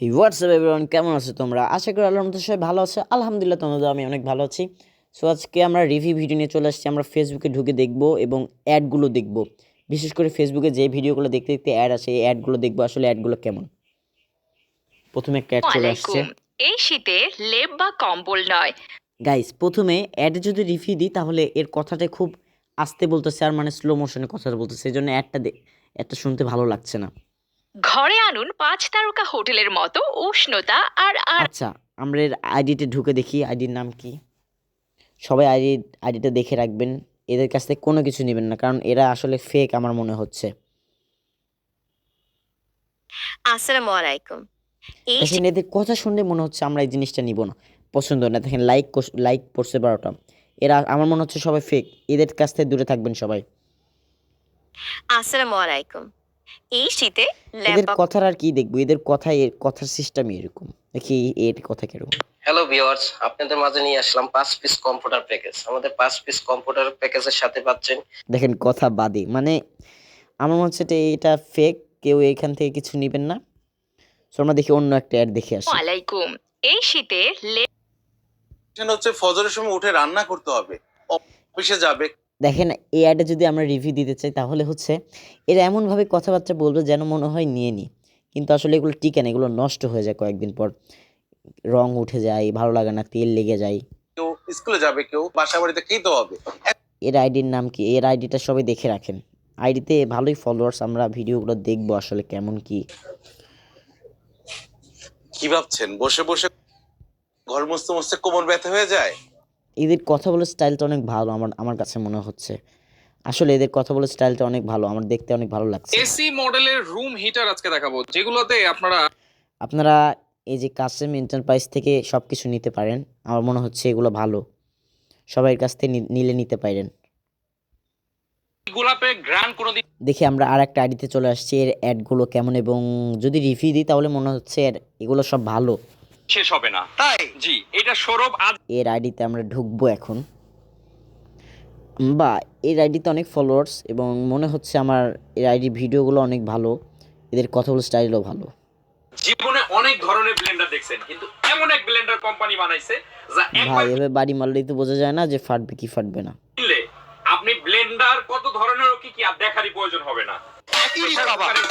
হি WhatsApp everyone কেমন আছো তোমরা? আশা করি আল্লাহর মতো সবাই ভালো আছে। আলহামদুলিল্লাহ তোমাদের আমি অনেক ভালো আছি। সো আজকে আমরা রিভিউ ভিডিও নিয়ে চলে আসছি। আমরা ফেসবুকে ঢুকে দেখব এবং অ্যাডগুলো দেখব। বিশেষ করে ফেসবুকে যে ভিডিওগুলো দেখতে দেখতে অ্যাড আসে এই অ্যাডগুলো দেখব আসলে অ্যাডগুলো কেমন। প্রথমে একটা অ্যাড চলে আসছে। এই শীতে লেপ বা কম্বল নয়। গাইস প্রথমে অ্যাডে যদি রিভিউ দিই তাহলে এর কথাটা খুব আস্তে বলতেছে আর মানে স্লো মোশনে কথাটা বলতেছে। সেই জন্য অ্যাডটা অ্যাডটা শুনতে ভালো লাগছে না। ঘরে আনুন পাঁচ তারকা হোটেলের মতো উষ্ণতা আর আর আচ্ছা আমরা এর আইডিতে ঢুকে দেখি আইডির নাম কি? সবাই আইডি আইডিটা দেখে রাখবেন। এদের কাছ থেকে কোনো কিছু নেবেন না কারণ এরা আসলে ফেক আমার মনে হচ্ছে। আসসালামু আলাইকুম। এই দেখেন এদের কথা শুনলে মনে হচ্ছে আমরা এই জিনিসটা নিব না। পছন্দ না দেখেন লাইক লাইক পড়ছে বারোটা। এরা আমার মনে হচ্ছে সবাই ফেক এদের কাছ থেকে দূরে থাকবেন সবাই। আসসালামু আলাইকুম। এই শীতে এদের কথার আর কি দেখব? এদের কথা এর কথার সিস্টেমই এরকম। দেখি এর কথা কীরকম? হ্যালো ভিউয়ার্স আপনাদের মাঝে নিয়ে আসলাম পাঁচ পিস কম্পিউটার প্যাকেজ আমাদের পাঁচ পিস কম্পিউটার প্যাকেজের সাথে পাচ্ছেন দেখেন কথা বাদে। মানে আমার মনে হচ্ছে এটা- এটা ফেক কেউ এখান থেকে কিছু নেবেন না। সো আমরা দেখি অন্য একটা অ্যাড দেখে আসি। ওয়ালাইকুম। এই শীতে লেপ সেটা হচ্ছে ফজরের সময় উঠে রান্না করতে হবে। অফিসে যাবে দেখেন এই অ্যাডে যদি আমরা রিভিউ দিতে চাই তাহলে হচ্ছে এরা এমনভাবে কথাবার্তা বলবে যেন মনে হয় নিয়ে নি। কিন্তু আসলে এগুলো টিকে না এগুলো নষ্ট হয়ে যায় কয়েকদিন পর। রং উঠে যায় ভালো লাগে না তেল লেগে যায়। কেউ স্কুলে যাবে কেউ বাসা বাড়িতে খেতে হবে। এর আইডির নাম কি? এর আইডিটা সবাই দেখে রাখেন। আইডিতে ভালোই ফলোয়ার্স আমরা ভিডিওগুলো দেখব আসলে কেমন কি। কি ভাবছেন? বসে বসে ঘর মুছতে মুছতে কোমর ব্যথা হয়ে যায়? এদের কথা বলার স্টাইলটা অনেক ভালো আমার আমার কাছে মনে হচ্ছে। আসলে এদের কথা বলার স্টাইলটা অনেক ভালো আমার দেখতে অনেক ভালো লাগছে। এসি মডেলের রুম হিটার আজকে দেখাবো যেগুলোতে আপনারা আপনারা এই যে কাসেম এন্টারপ্রাইজ থেকে সব কিছু নিতে পারেন আমার মনে হচ্ছে এগুলো ভালো। সবাই কাছ থেকে নিলে নিতে পারেন। গোলাপে গ্রান্ড কোনোদিন দেখি আমরা আর একটা আইডিতে চলে আসছি এর অ্যাডগুলো কেমন এবং যদি রিভিউ দিই তাহলে মনে হচ্ছে এর এগুলো সব ভালো। শেষ হবে না। তাই? জি এটা সৌরভ আজ এর আইডিতে আমরা ঢুকবো এখন। বা এর আইডিতে অনেক ফলোয়ার্স এবং মনে হচ্ছে আমার এর আইডি ভিডিওগুলো অনেক ভালো। এদের কথা বলার স্টাইলও ভালো। জীবনে অনেক ধরনের ব্লেন্ডার দেখছেন কিন্তু এমন এক ব্লেন্ডার কোম্পানি বানাইছে যা একবার ভাই এভাবে বাড়ি মারলেই তো বোঝা যায় না যে ফাটবে কি ফাটবে না। আপনি ব্লেন্ডার কত ধরনের কি কি আর দেখারই প্রয়োজন হবে না।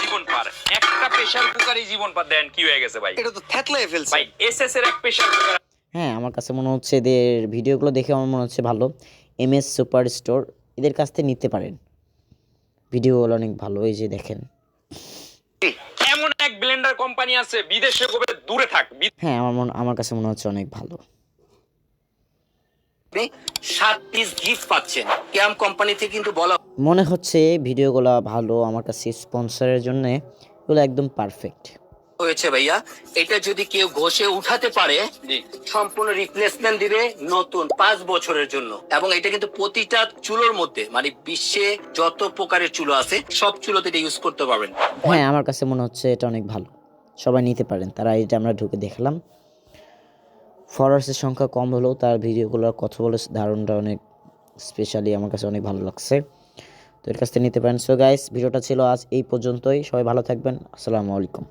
জীবন পার। একটা প্রেসার কুকারে জীবন পার। দেন কি হয়ে গেছে ভাই? এটা তো থ্যাতলাই ফেলছে। ভাই এসএস এর এক প্রেসার কুকার হ্যাঁ আমার কাছে মনে হচ্ছে এদের ভিডিওগুলো দেখে আমার মনে হচ্ছে ভালো। এম এস সুপার স্টোর এদের কাছ থেকে নিতে পারেন। ভিডিওগুলো অনেক ভালো এই যে দেখেন। এমন এক ব্লেন্ডার কোম্পানি আছে বিদেশে কবে দূরে থাক। হ্যাঁ আমার মনে আমার কাছে মনে হচ্ছে অনেক ভালো। সাত পিস গিফট পাচ্ছেন। ক্যাম কোম্পানি থেকে কিন্তু বলা মনে হচ্ছে ভিডিওগুলো ভালো আমার কাছে স্পন্সরের জন্য এগুলো একদম পারফেক্ট হয়েছে ভাইয়া এটা যদি কেউ ঘষে উঠাতে পারে সম্পূর্ণ রিপ্লেসমেন্ট দিবে নতুন পাঁচ বছরের জন্য। এবং এটা কিন্তু প্রতিটা চুলোর মধ্যে মানে বিশ্বে যত প্রকারের চুলো আছে সব চুলোতে এটা ইউজ করতে পারবেন। হ্যাঁ আমার কাছে মনে হচ্ছে এটা অনেক ভালো। সবাই নিতে পারেন তারা এটা আমরা ঢুকে দেখলাম। ফলোয়ার্সের সংখ্যা কম হলেও তার ভিডিওগুলোর কথা বলে ধারণটা অনেক স্পেশালি আমার কাছে অনেক ভালো লাগছে। তো এর কাছ থেকে নিতে পারেন। সো গাইস ভিডিওটা ছিল আজ এই পর্যন্তই। সবাই ভালো থাকবেন। আসসালামু আলাইকুম।